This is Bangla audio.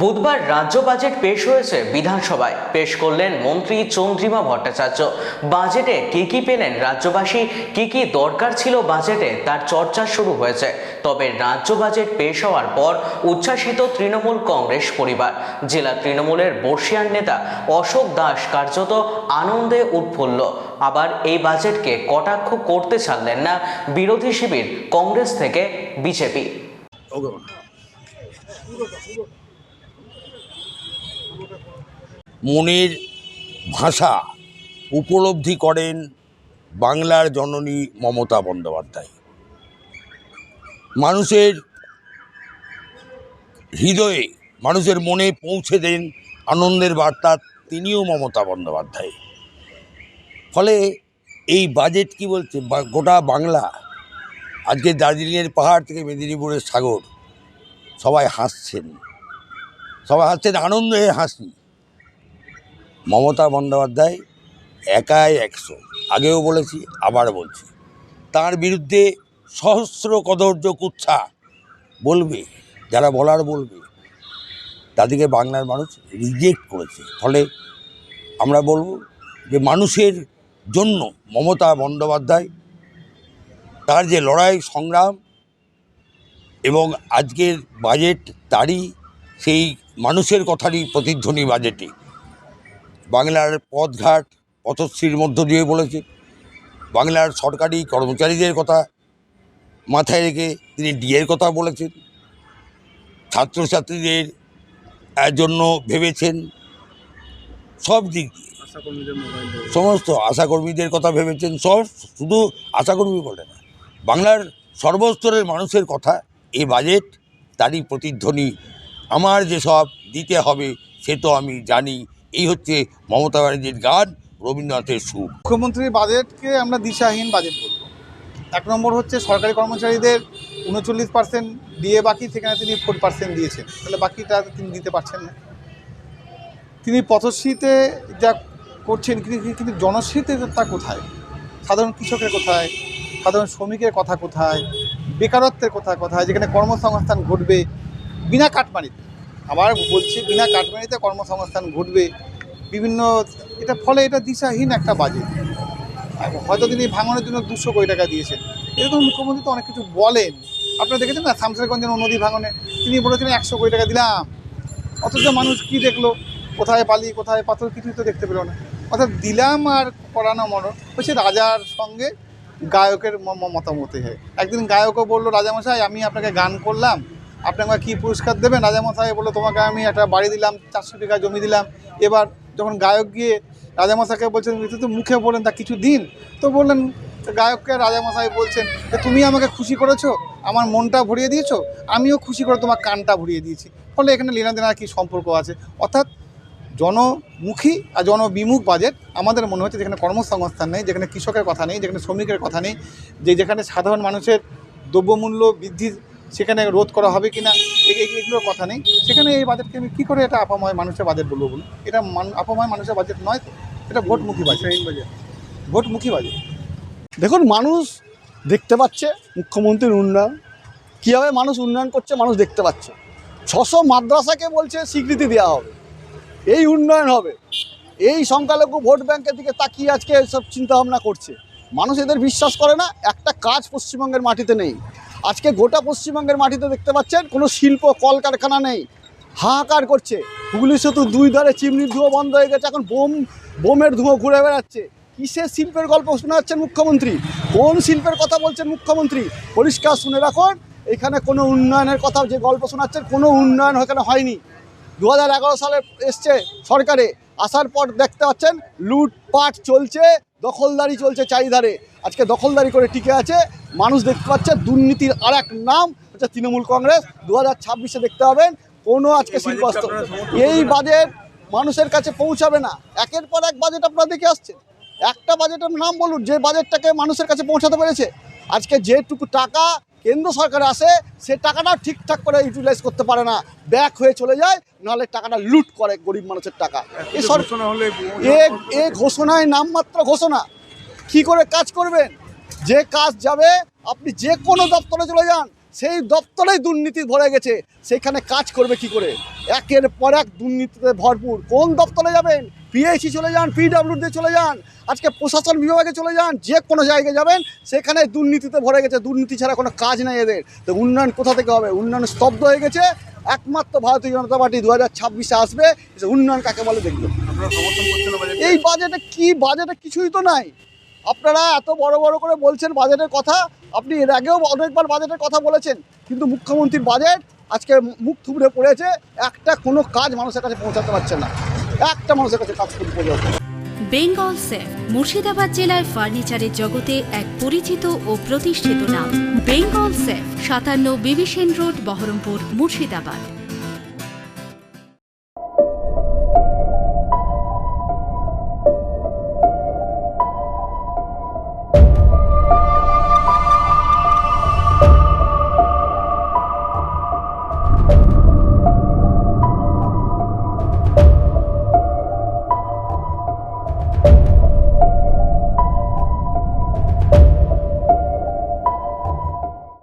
বুধবার রাজ্য বাজেট পেশ হয়েছে বিধানসভায়। পেশ করলেন মন্ত্রী চন্দ্রিমা ভট্টাচার্য। বাজেটে কি কি পেলেন রাজ্যবাসী, কি কি দরকার ছিল বাজেটে তার চর্চা শুরু হয়েছে। তবে রাজ্য বাজেট পেশ হওয়ার পর উচ্ছ্বাসিত তৃণমূল কংগ্রেস পরিবার। জেলা তৃণমূলের বর্ষিয়ান নেতা অশোক দাস কার্যত আনন্দে উৎফুল্ল। আবার এই বাজেটকে কটাক্ষ করতে ছাড়লেন না বিরোধী শিবির কংগ্রেস থেকে বিজেপি। মনের ভাষা উপলব্ধি করেন বাংলার জননী মমতা বন্দ্যোপাধ্যায়। মানুষের হৃদয়ে, মানুষের মনে পৌঁছে দেন আনন্দের বার্তা তিনিও মমতা বন্দ্যোপাধ্যায়। ফলে এই বাজেট কি বলছে? গোটা বাংলা, আজকে দার্জিলিংয়ের পাহাড় থেকে মেদিনীপুরের সাগর, সবাই হাসছেন। সবাই হাসছেন, আনন্দে হাসি মমতা বন্দ্যোপাধ্যায় একাই একশো। আগেও বলেছি, আবার বলছি। তার বিরুদ্ধে সহস্র কদর্য কুচ্ছা বলবে, যারা বলার বলবে। তাদেরকে বাংলার মানুষ রিজেক্ট করেছে। ফলে আমরা বলব যে মানুষের জন্য মমতা বন্দ্যোপাধ্যায় তার যে লড়াই সংগ্রাম এবং আজকের বাজেট তারই সেই মানুষের কথারই প্রতিধ্বনি বাজেটে বাংলার পথঘাট পথশ্রীর মধ্য দিয়ে বলেছে। বাংলার সরকারি কর্মচারীদের কথা মাথায় রেখে তিনি ডিএর কথা বলেছেন। ছাত্রছাত্রীদের জন্য ভেবেছেন সব দিক দিয়ে। সমস্ত আশাকর্মীদের কথা ভেবেছেন সব শুধু আশাকর্মী বলে না। বাংলার সর্বস্তরের মানুষের কথা এই বাজেট তারই প্রতিধ্বনি। আমার যেসব দিতে হবে সে তো আমি জানি। এই হচ্ছে মমতা ব্যানার্জির গান, রবীন্দ্রনাথের সুর। মুখ্যমন্ত্রীর বাজেটকে আমরা দিশাহীন বাজেট বলব। এক নম্বর হচ্ছে সরকারি কর্মচারীদের উনচল্লিশ পার্সেন্ট দিয়ে বাকি, সেখানে তিনি ফোর পার্সেন্ট দিয়েছেন। তাহলে বাকিটা তিনি দিতে পারছেন না। তিনি পথশ্রীতে যা করছেন, কিন্তু জনশ্রীতে তা কোথায়? সাধারণ কৃষকের কোথায়? সাধারণ শ্রমিকের কথা কোথায়? বেকারত্বের কথা কোথায়? যেখানে কর্মসংস্থান ঘটবে, বিনা কাটমানিতে। আবার বলছি বিনা কাটমানিতে কর্মসংস্থান ঘটবে, বিভিন্ন, এটা ফলে এটা দিশাহীন একটা বাজেট। হয়তো তিনি ভাঙনের জন্য দুশো কোটি টাকা দিয়েছেন। এরকম মুখ্যমন্ত্রী তো অনেক কিছু বলেন। আপনারা দেখেছেন না, শামসারগঞ্জের নদী ভাঙনে তিনি বলেছেন একশো কোটি টাকা দিলাম। অথচ মানুষ কি দেখল? কোথায় বালি, কোথায় পাথর কিছুই তো দেখতে পেল না। অর্থাৎ দিলাম আর করানো মনে, হচ্ছে রাজার সঙ্গে গায়কের মতামতে হয়। একদিন গায়কও বলল, রাজামশাই, আমি আপনাকে গান করলাম আপনি আমাকে কী পুরস্কার দেবেন রাজামশাই বলল, তোমাকে আমি একটা বাড়ি দিলাম, চারশো বিঘা জমি দিলাম। এবার যখন গায়ক গিয়ে রাজামশাইকে বলছেন "তুই তো মুখে বলেন তা কিছু দিন? তো বললেন গায়ককে, রাজামশাই বলছেন, যে তুমি আমাকে খুশি করেছ, আমার মনটা ভরিয়ে দিয়েছ, আমিও খুশি করে তোমার কানটা ভরিয়ে দিয়েছি। ফলে এখানে লেনা দেনার কী সম্পর্ক আছে। অর্থাৎ জনমুখী আর জনবিমুখ বাজেট আমাদের মনে হচ্ছে যেখানে কর্মসংস্থান নেই, যেখানে কৃষকের কথা নেই, যেখানে শ্রমিকের কথা নেই, যে যেখানে সাধারণ মানুষের দ্রব্যমূল্য বৃদ্ধি সেখানে রোধ করা হবে কি না এগুলোর কথা নেই। সেখানে এই বাজেটকে আমি কী করে এটা আপাময় মানুষের বাজেট বলব বলুন? এটা আপাময় মানুষের বাজেট নয় তো এটা ভোটমুখী বাজেট। ভোটমুখী বাজেট। দেখুন মানুষ দেখতে পাচ্ছে মুখ্যমন্ত্রীর উন্নয়ন। কীভাবে মানুষ উন্নয়ন করছে মানুষ দেখতে পাচ্ছে। ছশো মাদ্রাসাকে বলছে স্বীকৃতি দেওয়া হবে। এই উন্নয়ন হবে। এই সংখ্যালঘু ভোট ব্যাংকের দিকে তাকিয়ে আজকে সব চিন্তাভাবনা করছে। মানুষ এদের বিশ্বাস করে না একটা কাজ পশ্চিমবঙ্গের মাটিতে নেই। আজকে গোটা পশ্চিমবঙ্গের মাটিতে দেখতে পাচ্ছেন, কোনো শিল্প, কলকারখানা নেই। হাহাকার করছে। হুগলি সেতু দুই ধারে চিমনির ধুঁয়ো বন্ধ হয়ে গেছে, এখন বোম, বোমের ধুঁয়ো ঘুরে বেড়াচ্ছে। কিসের শিল্পের গল্প শোনাচ্ছেন মুখ্যমন্ত্রী? কোন শিল্পের কথা বলছেন মুখ্যমন্ত্রী? পরিষ্কার শুনে রাখুন, এখানে কোনো উন্নয়নের কথা যে গল্প শোনাচ্ছেন, কোনো উন্নয়ন এখানে হয়নি। দু হাজার এগারো সালে এসছে সরকারে, আসার পর দেখতে পাচ্ছেন, লুটপাট চলছে, দখলদারি চলছে চারিধারে। আজকে দখলদারি করে টিকে আছে মানুষ দেখতে পাচ্ছে দুর্নীতির আর এক নাম হচ্ছে তৃণমূল কংগ্রেস। দু হাজার ছাব্বিশে দেখতে পাবেন কোনো আজকে শিল্পাস্ত এই বাজেট মানুষের কাছে পৌঁছাবে না। একের পর এক বাজেট আপনারা দেখে আসছেন। একটা বাজেটের নাম বলুন যে বাজেটটাকে মানুষের কাছে পৌঁছাতে পেরেছে। আজকে যেটুকু টাকা কেন্দ্র সরকার আসে সে টাকাটা ঠিকঠাক করে ইউটিলাইজ করতে পারে না। ব্যাক হয়ে চলে যায় নাহলে টাকাটা লুট করে গরিব মানুষের টাকা। এ ঘোষণায় নামমাত্র ঘোষণা। কি করে কাজ করবেন? যে কাজ যাবে আপনি যে কোনো দপ্তরে চলে যান সেই দপ্তরেই দুর্নীতি ভরে গেছে। সেখানে কাজ করবে কি করে? একের পর এক দুর্নীতিতে ভরপুর। কোন দপ্তরে যাবেন? পিএইচি চলে যান পিডাব্লিউডি চলে যান আজকে প্রশাসন বিভাগে চলে যান যে কোনো জায়গায় যাবেন সেখানে দুর্নীতিতে ভরে গেছে। দুর্নীতি ছাড়া কোনো কাজ নেই এদের। তো উন্নয়ন কোথা থেকে হবে? উন্নয়ন স্তব্ধ হয়ে গেছে। একমাত্র ভারতীয় জনতা পার্টি দু হাজার ছাব্বিশে আসবে। উন্নয়ন কাকে বলে দেখবে? আপনারা সমর্থন করছেন না বাজেট এই বাজেটে কি? বাজেটে কিছুই তো নাই। আপনারা এত বড় বড় করে বলছেন বাজেটের কথা, আপনি এর আগেও অনেকবার বাজেটের কথা বলেছেন, কিন্তু মুখ্যমন্ত্রীর বাজেট আজকে মুখ থুবড়ে পড়েছে, একটা কোনো কাজ মানুষের কাছে পৌঁছাতে পারছে না। একটা মানুষের কাছে কাজ করতে পর্যন্ত বেঙ্গল সেফ মুর্শিদাবাদ জেলায় ফার্নিচারের জগতে এক পরিচিত ও প্রতিষ্ঠিত নাম। বেঙ্গল সেফ সাতান্ন বিবিসেন রোড, বহরমপুর, মুর্শিদাবাদ।